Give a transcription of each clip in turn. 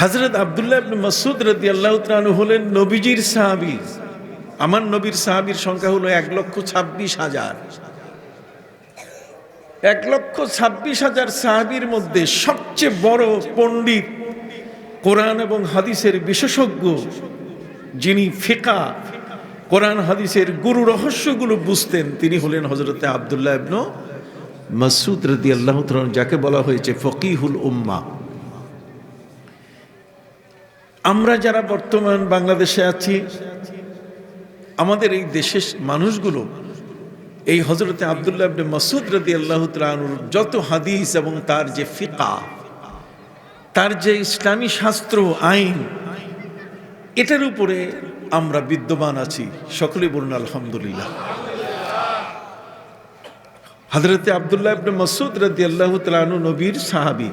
হজরত আবদুল্লাহ মাসুদ রদি আল্লাহ হলেন নবীজির সাহাবি। আমার নবীর সাহাবির সংখ্যা হলো এক লক্ষ ছাব্বিশ হাজার। এক লক্ষ ছাব্বিশ হাজার সাহাবির মধ্যে সবচেয়ে বড় পণ্ডিত কোরআন এবং হাদিসের বিশেষজ্ঞ যিনি ফিকা, কোরআন হাদিসের গুরু রহস্যগুলো বুঝতেন, তিনি হলেন হজরতে আবদুল্লাহ ইবনু মাসুদ রদি আল্লাহ যাকে বলা হয়েছে ফকিহুল উম্মা। আমরা যারা বর্তমান বাংলাদেশে আছি, আমাদের এই দেশের মানুষগুলো, এই হজরতে আবদুল্লাহ মাসুদ রদি আল্লাহ তালুর যত হাদিস এবং তার যে ফিকা, তার যে ইসলামী শাস্ত্র, আইন, এটার উপরে আমরা বিদ্যমান আছি। সকলে বলুন, আলহামদুলিল্লাহ। হজরতে আবদুল্লাহ মাসুদ রদি আল্লাহ তালু নবীর সাহাবি।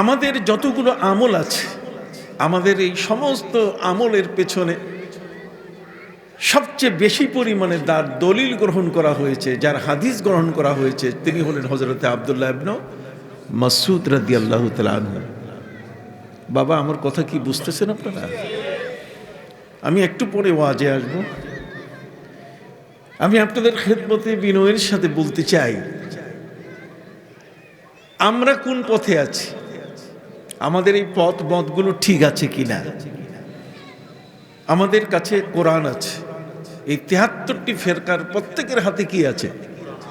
আমাদের যতগুলো আমল আছে, আমাদের এই সমস্ত আমলের পেছনে সবচেয়ে বেশি পরিমাণে তার দলিল গ্রহণ করা হয়েছে, যার হাদিস গ্রহণ করা হয়েছে, তিনি হলেন হজরতে আবদুল্লাহ ইবন মাসুদ রাদি আল্লাহ বাবা, আমার কথা কি বুঝতেছেন আপনারা? আমি একটু পরে ওয়াজে আসব। আমি আপনাদের খেদমতে বিনয়ের সাথে বলতে চাই, আমরা কোন পথে আছি? আমাদের এই পথ মতগুলো ঠিক আছে কিনা? আমাদের কাছে কোরআন আছে। এই তেহাত্তরটি ফেরকার প্রত্যেকের হাতে কি আছে?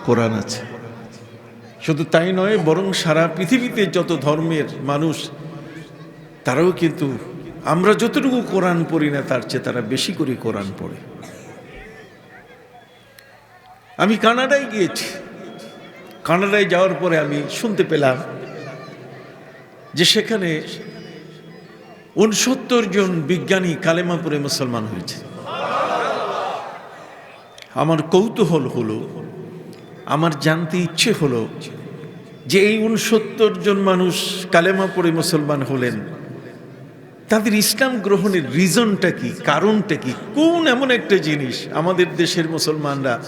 কোরআন আছে। শুধু তাই নয়, বরং সারা পৃথিবীতে যত ধর্মের মানুষ, তারাও কিন্তু আমরা যতটুকু কোরআন পড়ি না, তার চেয়ে তারা বেশি করে কোরআন পড়ে। আমি কানাডায় গিয়েছি। কানাডায় যাওয়ার পরে আমি শুনতে পেলাম যে সেখানে উনসত্তর জন বিজ্ঞানী কালেমাপুরে মুসলমান হয়েছে। আমার কৌতূহল হলো, আমার জানতে ইচ্ছে হলো যে এই উনসত্তর জন মানুষ কালেমা মুসলমান হলেন, তাদের ইসলাম গ্রহণের রিজনটা কি, কারণটা কি, কোন এমন একটা জিনিস আমাদের দেশের মুসলমানরা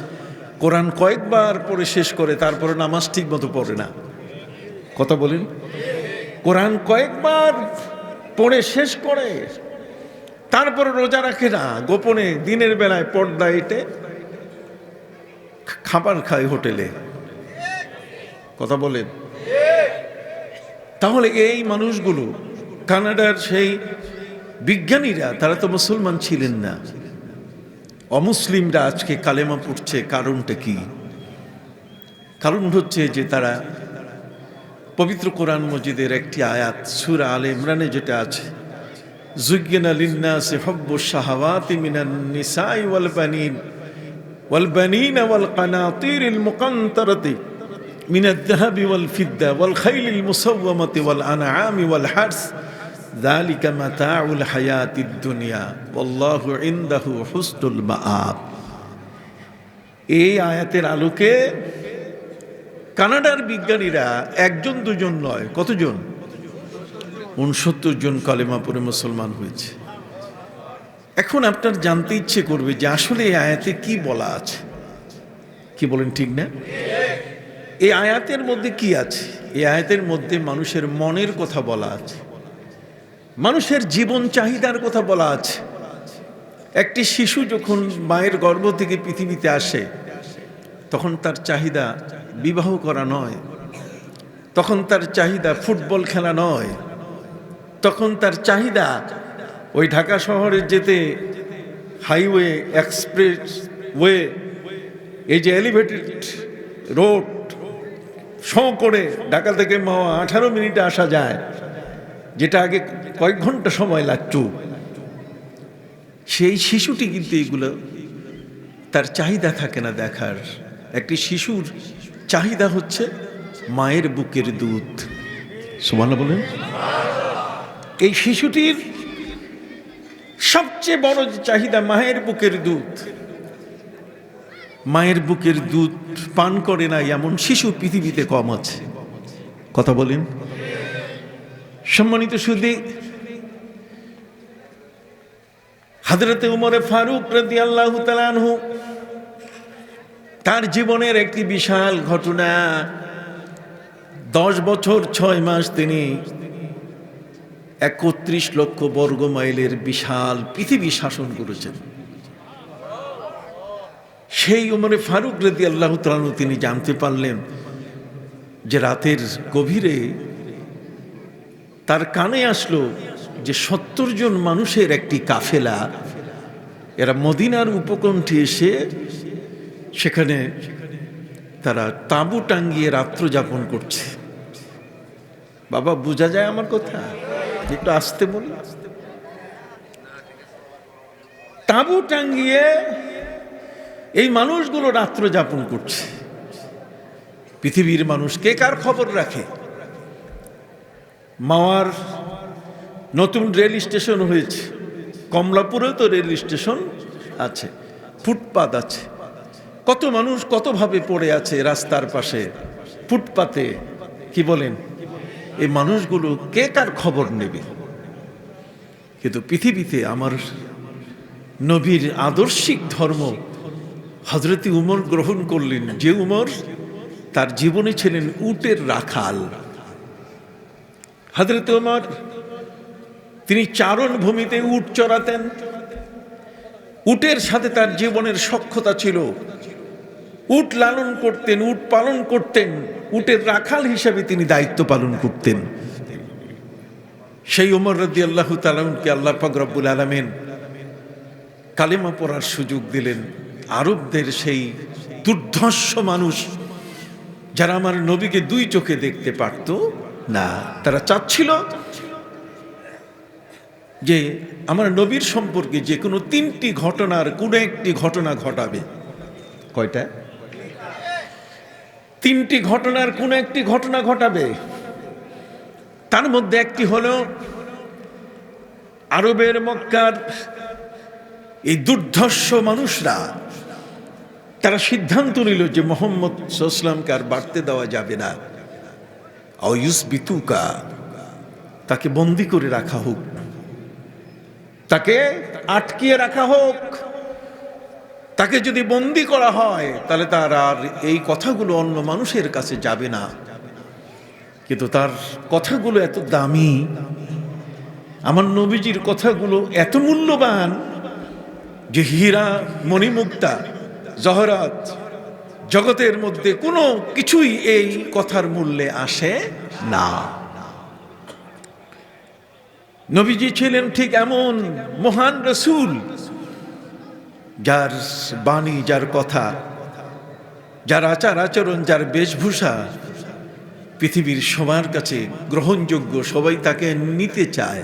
কোরআন কয়েকবার পরে শেষ করে, তারপরে নামাজ ঠিক মতো পড়ে না। কথা বলেন? কোরআন কয়েকবার পড়ে শেষ করে। তারপর রোজা রাখে না। গোপনে দিনের বেলায় পর্দা এটে খাবার খায় হোটেলে। কথা বলেন। তাহলে এই মানুষগুলো, কানাডার সেই বিজ্ঞানীরা, তারা তো মুসলমান ছিলেন না। অমুসলিমরা আজকে কালেমা পড়ছে, কারণটা কি? কারণ হচ্ছে যে তারা পবিত্র কোরআন মজিদের একটি আয়াত সুরা আলে ইমরানে যেটা আছে জুজ্ঞান লিন্নাসে হব্ব শাহাওয়াতি মিনান নিসাই ওয়াল বানিন ওয়াল বানিন ওয়াল কানাতির আল মুকান্তারাতি من الذهب والفضة والخيل المسومة والأنعام والحرث ذلك متاع الحياة الدنيا والله عنده حسن المآب এই আয়াতের আলোকে কানাডার বিজ্ঞানীরা একজন, দুজন নয়, কতজন? উনসত্তর জন কালেমা পরে মুসলমান হয়েছে। এখন আপনার জানতে ইচ্ছে করবে যে আসলে এই আয়াতে কি বলা আছে। কি বলেন ঠিক না? এই আয়াতের মধ্যে কি আছে? এই আয়াতের মধ্যে মানুষের মনের কথা বলা আছে। মানুষের জীবন চাহিদার কথা বলা আছে। একটি শিশু যখন মায়ের গর্ভ থেকে পৃথিবীতে আসে তখন তার চাহিদা বিবাহ করা নয়। তখন তার চাহিদা ফুটবল খেলা নয়। তখন তার চাহিদা ওই ঢাকা শহরে যেতে হাইওয়ে এক্সপ্রেস ওয়ে এই যে এলিভেটেড রোড, শো করে ঢাকা থেকে মাওয়া আঠারো মিনিটে আসা যায়, যেটা আগে কয়েক ঘণ্টা সময় লাগত। সেই শিশুটি কিন্তু এগুলো, তার চাহিদা থাকে না দেখার। একটি শিশুর চাহিদা হচ্ছে মায়ের বুকের দুধ। সমান বলেন। এই শিশুটির সবচেয়ে বড় যে চাহিদা মায়ের বুকের দুধ। মায়ের বুকের দুধ পান করে না এমন শিশু পৃথিবীতে কম আছে। কথা বলেন। সম্মানিত সুদী হাজরতে উমরে ফারুক রদি আল্লাহ তালানহু তার জীবনের একটি বিশাল ঘটনা। দশ বছর, ছয় মাস তিনি একত্রিশ লক্ষ বর্গ মাইলের বিশাল পৃথিবী শাসন করেছেন। সেই উমরে ফারুক রেদি আল্লাহ তালু তিনি জানতে পারলেন যে রাতের গভীরে তার কানে আসলো যে সত্তর জন মানুষের একটি কাফেলা, এরা মদিনার উপকণ্ঠে এসে সেখানে তারা তাঁবু টাঙ্গিয়ে রাত্র যাপন করছে। বাবা, বোঝা যায় আমার কথা? একটু আসতে বল তাঁবু টাঙ্গিয়ে এই মানুষগুলো রাত্র যাপন করছে। পৃথিবীর মানুষ কে কার খবর রাখে? মাওয়ার নতুন রেল স্টেশন হয়েছে। কমলাপুরেও তো রেল স্টেশন আছে, ফুটপাত আছে। কত মানুষ কতভাবে পড়ে আছে রাস্তার পাশে, ফুটপাতে, কি বলেন? এই মানুষগুলো কে কার খবর নেবে? কিন্তু পৃথিবীতে আমার নবীর আদর্শিক ধর্ম হজরতি উমর গ্রহণ করলেন। যে উমর তার জীবনে ছিলেন উটের রাখাল। হজরত উমর, তিনি চারণ ভূমিতে উট চড়াতেন। উটের সাথে তার জীবনের সক্ষতা ছিল। উট লালন করতেন, উট পালন করতেন, উটের রাখাল হিসাবে তিনি দায়িত্ব পালন করতেন। সেই উমর রদি আল্লাহ তালামকে আল্লাহ পাক রব্বুল আলমেন কালেমা পড়ার সুযোগ দিলেন। আরবদের সেই দুর্ধর্ষ মানুষ যারা আমার নবীকে দুই চোখে দেখতে পারত, না, তারা চাচ্ছিল যে আমার নবীর সম্পর্কে যে কোনো তিনটি ঘটনার কোনো একটি ঘটনা ঘটাবে। কয়টা? তিনটি ঘটনার কোনো একটি ঘটনা ঘটাবে? তার মধ্যে একটি হল আরবের মক্কার এই দুর্ধর্ষ মানুষরা, তারা সিদ্ধান্ত নিল যে মোহাম্মদ সাল্লামকে আর বাড়তে দেওয়া যাবে না। অয়ুস বিতুকা তাকে বন্দি করে রাখা হোক। তাকে আটকিয়ে রাখা হোক। তাকে যদি বন্দি করা হয়, তাহলে তার আর এই কথাগুলো অন্য মানুষের কাছে যাবে না। কিন্তু তার কথাগুলো এত দামি। আমার নবীজির কথাগুলো এত মূল্যবান যে হীরা, মণিমুক্তা, জহরাত, জগতের মধ্যে কোনো কিছুই এই কথার মূল্যে আসে না। নবীজি ছিলেন ঠিক এমন মহান রসুল। যার বাণী, যার কথা, যার আচার আচরণ, যার বেশভূষা, পৃথিবীর সবার কাছে গ্রহণযোগ্য, সবাই তাকে নিতে চায়,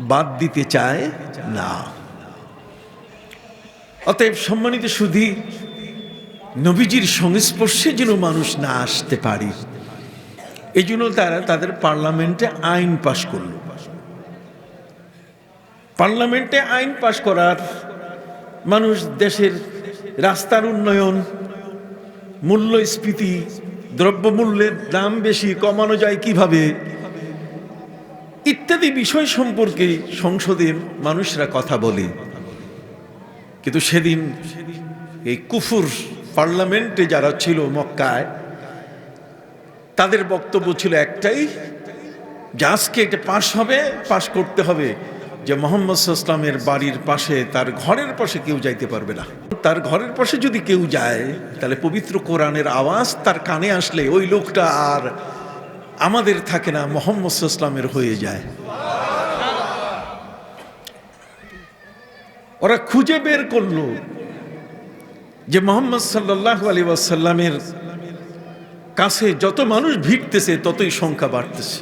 বাদ দিতে চায় না। অতএব সম্মানিত সুধী, নবীজির সংস্পর্শে যেন মানুষ না আসতে পারি এই জন্য তারা তাদের পার্লামেন্টে আইন পাশ করল। পার্লামেন্টে আইন পাশ করার মানুষ দেশের রাস্তার উন্নয়ন, মূল্যস্ফীতি, দ্রব্যমূল্যের দাম বেশি, কমানো যায় কীভাবে? ইত্যাদি বিষয় সম্পর্কে সংসদের মানুষরা কথা বলে। কিন্তু সেদিন এই কুফুর পার্লামেন্টে যারা ছিল মক্কায়, তাদের বক্তব্য ছিল একটাই, যে আজকে এটা পাশ হবে, পাশ করতে হবে। যে মোহাম্মদ ইসলামের বাড়ির পাশে, তার ঘরের পাশে কেউ যাইতে পারবে না। তার ঘরের পাশে যদি কেউ যায়, তাহলে পবিত্র কোরআনের আওয়াজ তার কানে আসলে ওই লোকটা আর আমাদের থাকে না, মোহাম্মদ ইসলামের হয়ে যায়। ওরা খুঁজে বের করল যে মোহাম্মদ সাল্লাহ আলী ওয়াসাল্লামের কাছে যত মানুষ ভিড়তেছে, ততই সংখ্যা বাড়তেছে।